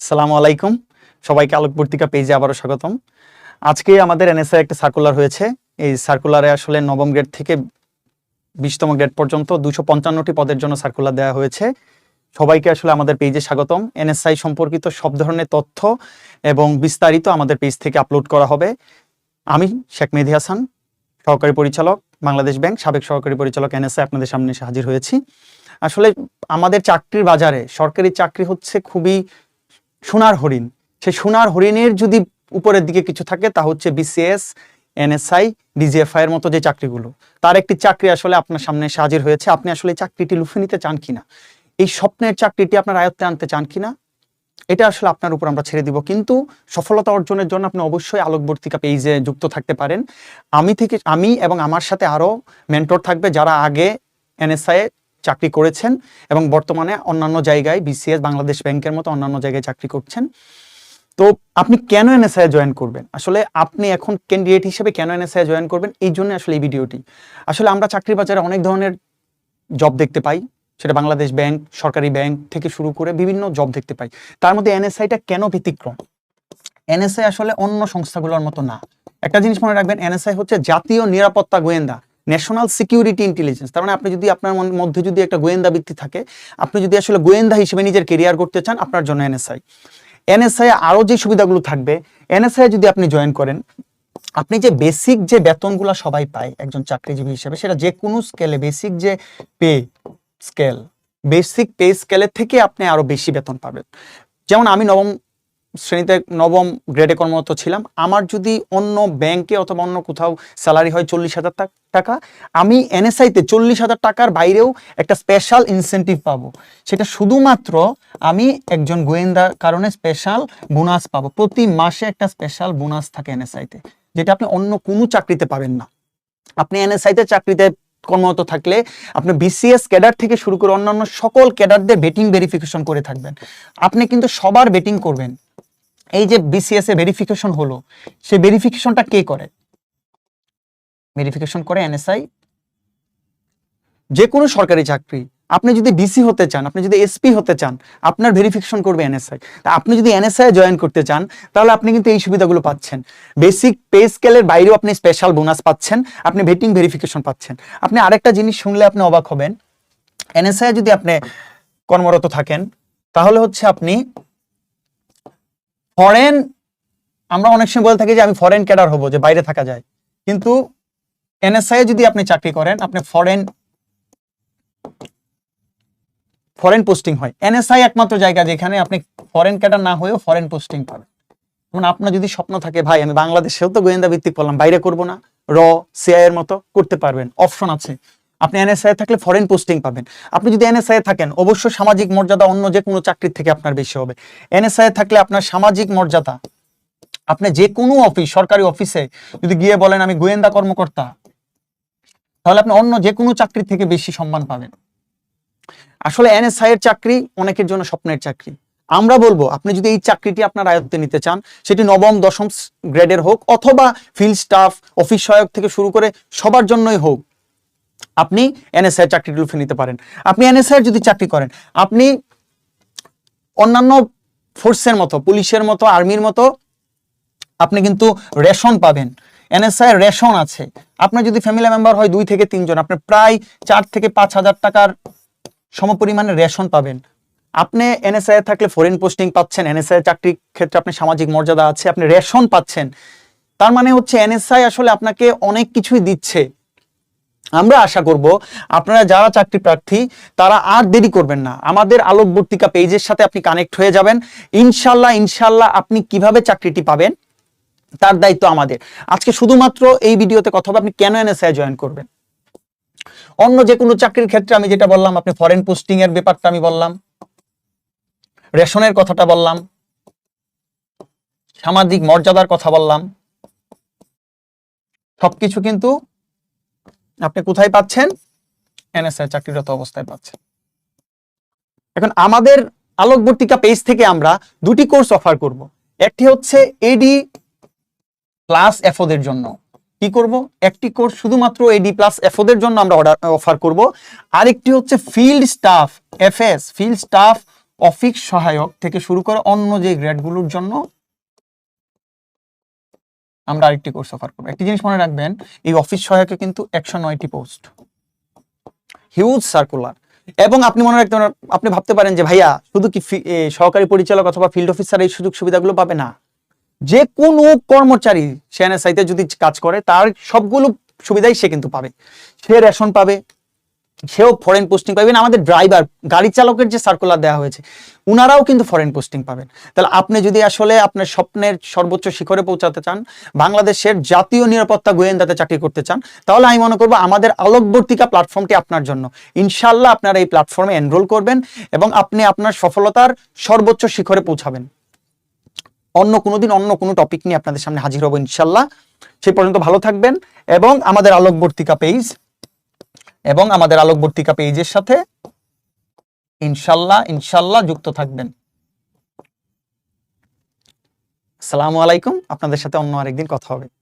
সালামু আলাইকুম। সবাইকে আলোকবর্তিকা পেজে আবারও স্বাগতম। আজকে আমাদের এনএসআই একটা সার্কুলার হয়েছে। এই সার্কুলারে আসলে নবম গ্রেড থেকে বিশতম গ্রেড পর্যন্ত দুশো পঞ্চান্নটি পদের জন্য সার্কুলার দেওয়া হয়েছে। সবাইকে আসলে আমাদের পেজে স্বাগতম। এনএসআই সম্পর্কিত সব ধরনের তথ্য এবং বিস্তারিত আমাদের পেজ থেকে আপলোড করা হবে। আমি শেখ মেহেদি হাসান, সহকারী পরিচালক, বাংলাদেশ ব্যাংক, সাবেক সহকারী পরিচালক এনএসআই আপনাদের সামনে এসে হাজির হয়েছি। আসলে আমাদের চাকরির বাজারে সরকারি চাকরি হচ্ছে খুবই সোনার হরিণ। সেই সোনার হরিণের যদি উপরের দিকে কিছু থাকে, তা হচ্ছে বিসিএস এনএসআই ডিজিএফআই এর মতো যে চাকরিগুলো। তার একটি চাকরি আসলে আপনার সামনে এসে হাজির হয়েছে। আপনি আসলে চাকরিটি লুফে নিতে চান কিনা? এই স্বপ্নের চাকরিটি আপনার আয়ত্তে আনতে চান কিনা? এটা আসলে আপনার উপর আমরা ছেড়ে দিব। কিন্তু সফলতা অর্জনের জন্য আপনি অবশ্যই আলোকবর্তিকা পেজে যুক্ত থাকতে পারেন। আমি থেকে, আমি এবং আমার সাথে আরও মেন্টর থাকবে যারা আগে এনএসআই চাকরি করেছেন এবং বর্তমানে অন্যান্য জায়গায় বিসিএস বাংলাদেশ ব্যাংকের মতো অন্যান্য জায়গায় চাকরি করছেন। তো আপনি কেন এনএসআই জয়েন করবেন? আসলে আপনি এখন ক্যান্ডিডেট হিসেবে কেন এনএসআই জয়েন করবেন? এই জন্য আসলে এই ভিডিওটি আসলে আমরা চাকরি বাজারে অনেক ধরনের জব দেখতে পাই। সেটা বাংলাদেশ ব্যাংক, সরকারি ব্যাংক থেকে শুরু করে বিভিন্ন জব দেখতে পাই। তার মধ্যে এনএসআইটা কেন ব্যতিক্রম? এনএসআই আসলে অন্য সংস্থাগুলোর মতো না। একটা জিনিস মনে রাখবেন এনএসআই হচ্ছে জাতীয় নিরাপত্তা গোয়েন্দা। ন্যাশনাল সিকিউরিটি ইন্টেলিজেন্স তার মানে আপনি যদি আপনার মধ্যে যদি একটা গোয়েন্দা বৃত্তি থাকে, আপনি যদি আসলে গোয়েন্দা হিসেবে নিজের কেরিয়ার করতে চান, আপনার জন্য এনএসআই এনএসআই আরও যে সুবিধাগুলো থাকবে এনএসআই যদি আপনি জয়েন করেন, আপনি যে বেসিক যে বেতনগুলো সবাই পায় একজন চাকরিজীবী হিসেবে, সেটা যে কোনো স্কেলে বেসিক যে পে স্কেল বেসিক পে স্কেলের থেকে আপনি আরও বেশি বেতন পাবেন। যেমন আমি নবম শ্রেণীতে নবম গ্রেডে কর্মরত ছিলাম। আমার যদি অন্য ব্যাংকে অথবা অন্য কোথাও স্যালারি হয় চল্লিশ হাজার টাকা, আমি এনএসআইতে চল্লিশ হাজার টাকার বাইরেও একটা স্পেশাল ইনসেন্টিভ পাবো। সেটা শুধুমাত্র আমি একজন গোয়েন্দার কারণে স্পেশাল বোনাস পাবো। প্রতি মাসে একটা স্পেশাল বোনাস থাকে এনএসআইতে যেটা আপনি অন্য কোনো চাকরিতে পাবেন না। আপনি এনএসআইতে চাকরিতে কর্মরত থাকলে আপনি বিসিএস ক্যাডার থেকে শুরু করে অন্যান্য সকল ক্যাডারদের বেটিং ভেরিফিকেশন করে থাকবেন। আপনি কিন্তু সবার বেটিং করবেন। এই যে বিসিএস এ ভেরিফিকেশন হলো, সেই ভেরিফিকেশনটা কে করে? ভেরিফিকেশন করে এনএসআই যে কোনো সরকারি চাকরি। আপনি যদি ডিসি হতে চান, আপনি যদি এসপি হতে চান, আপনার ভেরিফিকেশন করবে এনএসআই তা আপনি যদি এনএসআই জয়েন করতে চান, তাহলে আপনি কিন্তু এই সুবিধাগুলো পাচ্ছেন। বেসিক পে স্কেলের বাইরেও আপনি স্পেশাল বোনাস পাচ্ছেন, আপনি ভেটিং ভেরিফিকেশন পাচ্ছেন। আপনি আরেকটা জিনিস শুনলে আপনি অবাক হবেন। এনএসআই যদি আপনি কর্মরত থাকেন, তাহলে হচ্ছে আপনি ফরেন আমরা অনেক সময় বলে থাকি যে আমি ফরেন ক্যাডার হব, যে বাইরে থাকা যায়। কিন্তু এনএসআই যদি আপনি চাকরি করেন, আপনি ফরেন ফরেন পোস্টিং হয়। এনএসআই একমাত্র জায়গা যেখানে আপনি ফরেন ক্যাডার না হয়েও ফরেন পোস্টিং পাবেন যেমন আপনার যদি স্বপ্ন থাকে, ভাই, আমি বাংলাদেশেও তো গোয়েন্দা ভিত্তিক করলাম বাইরে করব না। র সিআই এর মতো করতে পারবেন। অপশন আছে। আপনি এনএসআই থাকলে ফরেন পোস্টিং পাবেন। আপনি যদি এনএসআই থাকেন, অবশ্যই সামাজিক মর্যাদা অন্য যে কোনো চাকরির থেকে আপনার বেশি হবে। এনএসআই থাকলে আপনার সামাজিক মর্যাদা, আপনি যে কোনো অফিস সরকারি অফিসে যদি গিয়ে বলেন, আমি গোয়েন্দা কর্মকর্তা, তাহলে আপনি অন্য যে কোনো চাকরির থেকে বেশি সম্মান পাবেন। আসলে এনএসআই এর চাকরি অনেকের জন্য স্বপ্নের চাকরি। আমরা বলব, আপনি যদি এই চাকরিটি আপনার আয়ত্তে নিতে চান, সেটি নবম, দশম গ্রেডের হোক, অথবা ফিল্ড স্টাফ অফিস সহায়ক থেকে শুরু করে সবার জন্যই হোক আপনি এনএসআই চাকরি লুফে নিতে পারেন। আপনি এনএসআই যদি চাকরি করেন, আপনি অন্যান্য ফোর্সের মতো, পুলিশের মতো, আর্মির মতো, আপনি কিন্তু রেশন পাবেন। এনএসআই রেশন আছে। আপনার যদি ফ্যামিলি মেম্বার হয় দুই থেকে তিনজন, আপনি প্রায় চার থেকে পাঁচ হাজার টাকার সমপরিমাণে রেশন পাবেন। আপনি এনএসআই থাকলে ফরেন পোস্টিং পাচ্ছেন, এনএসআই চাকরির ক্ষেত্রে আপনি সামাজিক মর্যাদা আছে, আপনি রেশন পাচ্ছেন। তার মানে হচ্ছে এনএসআই আসলে আপনাকে অনেক কিছুই দিচ্ছে। আমরা আশা করব আপনারা যারা চাকরি প্রার্থী, তারা আর দেরি করবেন না। আমাদের আলোকবর্তিকা পেজের সাথে আপনি কানেক্ট হয়ে যাবেন। ইনশাল্লাহ ইনশাল্লাহ আপনি কীভাবে চাকরিটি পাবেন, তার দায়িত্ব আমাদের। আজকে শুধুমাত্র এই ভিডিওতে কথা হবে, আপনি কেন এনএসআই জয়েন করবেন? অন্য যে কোনো চাকরির ক্ষেত্রে আমি যেটা বললাম, আপনি ফরেন পোস্টিং এর ব্যাপারটা আমি বললাম, রেশনের কথাটা বললাম, সামাজিক মর্যাদার কথা বললাম, সবকিছু কিন্তু আপনি কোথায় পাচ্ছেন? এনএসআই চাকরিরত অবস্থায় পাচ্ছেন। এখন আমাদের আলোকবর্তিকা পেজ থেকে আমরা দুটি কোর্স অফার করব। একটি হচ্ছে এডি প্লাস এফওদের জন্য। কি করব? একটি কোর্স শুধুমাত্র এডি প্লাস এফওদের জন্য আমরা অর্ডার অফার করব। আরেকটি হচ্ছে field staff FS field staff office সহায়ক থেকে শুরু করে অন্য যে গ্রেডগুলোর জন্য আমরা আরেকটি কোর্স অফার করব। একটি জিনিস মনে রাখবেন, এই অফিস সহায়কে কিন্তু একশো নয়টি পোস্ট হিউজ সার্কুলার এবং আপনি মনে রাখতে আপনি ভাবতে পারেন যে, ভাইয়া, শুধু কি সহকারী পরিচালক অথবা ফিল্ড অফিসার এই সুযোগ সুবিধাগুলো পাবে না? যে কোনো কর্মচারী সে এনএসআইতে যদি কাজ করে, তার সবগুলো সুবিধাই সে কিন্তু পাবে। সে রেশন পাবে সেও ফরেন পোস্টিং পাবেন। আমাদের ড্রাইভার গাড়ি চালকের যে সার্কুলার দেওয়া হয়েছে, উনারাও কিন্তু ফরেন পোস্টিং পাবেন। তাহলে আপনি যদি আসলে আপনার স্বপ্নের সর্বোচ্চ শিখরে পৌঁছাতে চান, বাংলাদেশের জাতীয় নিরাপত্তা গোয়েন্দাতে চাকরি করতে চান, তাহলে আমি মনে করব আমাদের আলোকবর্তিকা প্ল্যাটফর্মটি আপনার জন্য। ইনশাল্লাহ আপনারা এই প্ল্যাটফর্মে এনরোল করবেন এবং আপনি আপনার সফলতার সর্বোচ্চ শিখরে পৌঁছাবেন। অন্য কোনো দিন অন্য কোনো টপিক নিয়ে আপনাদের সামনে হাজির হব ইনশাল্লাহ সেই পর্যন্ত ভালো থাকবেন এবং আমাদের আলোকবর্তিকা পেজ এবং আমাদের আলোকবর্তিকা পেজের সাথে ইনশাল্লাহ ইনশাল্লাহ যুক্ত থাকবেন। আসসালামু আলাইকুম। আপনাদের সাথে অন্য আরেকদিন কথা হবে।